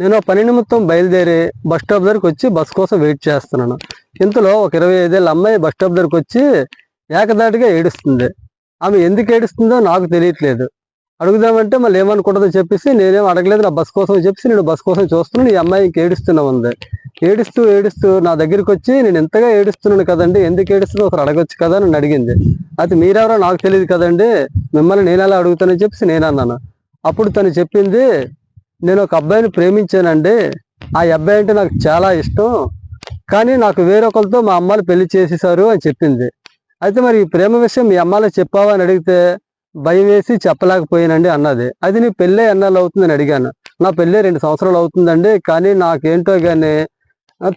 నేను ఆ పని నిమిత్తం బయలుదేరి బస్ స్టాప్ దగ్గరికి వచ్చి బస్ కోసం వెయిట్ చేస్తున్నాను. ఇంతలో ఒక ఇరవై ఐదేళ్ళ అమ్మాయి బస్ స్టాప్ దగ్గరికి వచ్చి ఏకదాటిగా ఏడుస్తుంది. ఆమె ఎందుకు ఏడుస్తుందో నాకు తెలియట్లేదు. అడుగుదామంటే మళ్ళీ ఏమనుకుంటుందో చెప్పేసి నేనేం అడగలేదు నా బస్ కోసం చెప్పేసి నేను బస్ కోసం చూస్తున్నాను ఈ అమ్మాయి ఇంక ఏడుస్తూనే ఉంది. ఏడుస్తూ ఏడుస్తూ నా దగ్గరికి వచ్చి నేను ఎంతగా ఏడుస్తున్నాను కదండి ఎందుకు ఏడుస్తుందో ఒకరు అడగొచ్చు కదా అని నన్ను అడిగింది. అది మీరెవరో నాకు తెలియదు కదండి మిమ్మల్ని నేను ఎలా అడుగుతానని చెప్పేసి నేను అన్నాను అప్పుడు తను చెప్పింది నేను ఒక అబ్బాయిని ప్రేమించానండి ఆ అబ్బాయి అంటే నాకు చాలా ఇష్టం. కానీ నాకు వేరొకరితో మా అమ్మాయిలు పెళ్ళి చేసేసారు అని చెప్పింది. అయితే మరి ఈ ప్రేమ విషయం మీ అమ్మాయిలో చెప్పావా అని అడిగితే భయం వేసి చెప్పలేకపోయానండి అన్నది. అది నీ పెళ్ళే ఎన్నాళ్ళు అవుతుందని అడిగాను. నా పెళ్ళే రెండు సంవత్సరాలు అవుతుందండి. కానీ నాకేంటో కానీ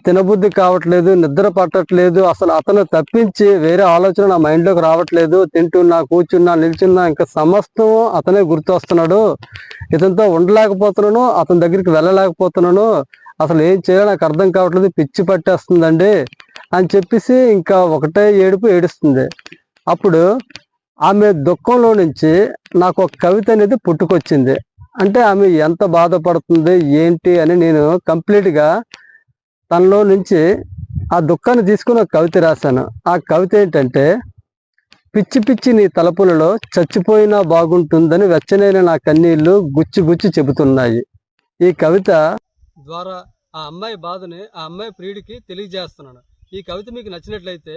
తినబుద్ధి కావట్లేదు నిద్ర పట్టట్లేదు అసలు అతను తప్పించి వేరే ఆలోచన నా మైండ్లోకి రావట్లేదు తింటున్నా కూర్చున్నా నిల్చున్నా ఇంకా సమస్తం అతనే గుర్తొస్తున్నాడు. ఇతనితో ఉండలేకపోతున్నాను అతని దగ్గరికి వెళ్ళలేకపోతున్నాను అసలు ఏం చేయాలో నాకు అర్థం కావట్లేదు పిచ్చి పట్టేస్తుందండి అని చెప్పేసి ఇంకా ఒకటే ఏడుపు ఏడుస్తుంది. అప్పుడు ఆమె దుఃఖంలో నుంచి నాకు ఒక కవిత అనేది పుట్టుకొచ్చింది. అంటే ఆమె ఎంత బాధపడుతుంది ఏంటి అని నేను కంప్లీట్గా తనలో నుంచి ఆ దుఃఖాన్ని తీసుకుని ఒక కవిత రాశాను. ఆ కవిత ఏంటంటే పిచ్చి పిచ్చి నీ తలపులలో చచ్చిపోయినా బాగుంటుందని వెచ్చనైన నా కన్నీళ్ళు గుచ్చి గుచ్చి చెబుతున్నాయి. ఈ కవిత ద్వారా ఆ అమ్మాయి బాధని ఆ అమ్మాయి ప్రియుడికి తెలియజేస్తున్నాను. ఈ కవిత మీకు నచ్చినట్లయితే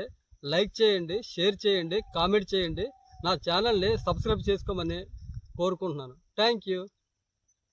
లైక్ చేయండి షేర్ చేయండి కామెంట్ చేయండి. నా ఛానల్ని సబ్స్క్రైబ్ చేసుకోమని కోరుకుంటున్నాను. Thank you.